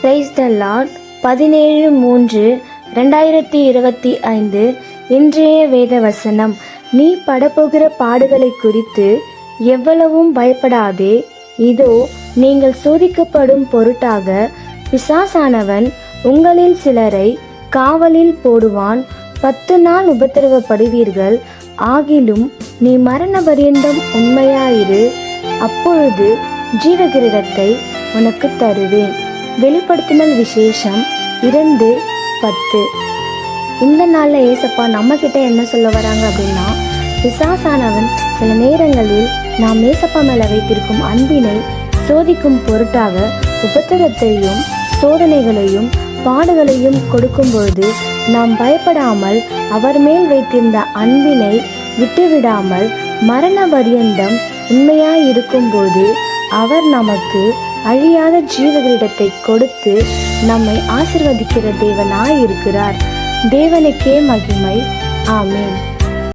Praise the Lord பதினேழு மூன்று ரெண்டாயிரத்தி இருபத்தி ஐந்து இன்றைய வேத வசனம் நீ படப்போகிற பாடுகளை குறித்து எவ்வளவும் பயப்படாதே. இதோ நீங்கள் சோதிக்கப்படும் பொருட்டாக பிசாசானவன் உங்களில் சிலரை காவலில் போடுவான். பத்து நாள் உபத்திரவப்படுவீர்கள். ஆகிலும் நீ மரண பரியந்தம் உண்மையாயிரு. அப்பொழுது ஜீவகிரீடத்தை உனக்கு தருவேன். வெளிப்படுத்தினல் விசேஷம் இரண்டு பத்து. இந்த நாளில் ஏசப்பா நம்ம கிட்ட என்ன சொல்ல வராங்க அப்படின்னா பிசாசானவன் சில நேரங்களில் நாம் ஏசப்பா மேலே வைத்திருக்கும் அன்பினை சோதிக்கும் பொருட்டாக உபத்திரத்தையும் சோதனைகளையும் பாடுகளையும் கொடுக்கும்பொழுது நாம் பயப்படாமல் அவர் மேல் வைத்திருந்த அன்பினை விட்டுவிடாமல் மரண பரியந்தம் உண்மையாய் இருக்கும்போது அவர் நமக்கு அழியாத ஜீவகிரீடத்தை கொடுத்து நம்மை ஆசிர்வதிக்கிற தேவனாய் இருக்கிறார் தேவனுக்கே மகிமை. ஆமேன்.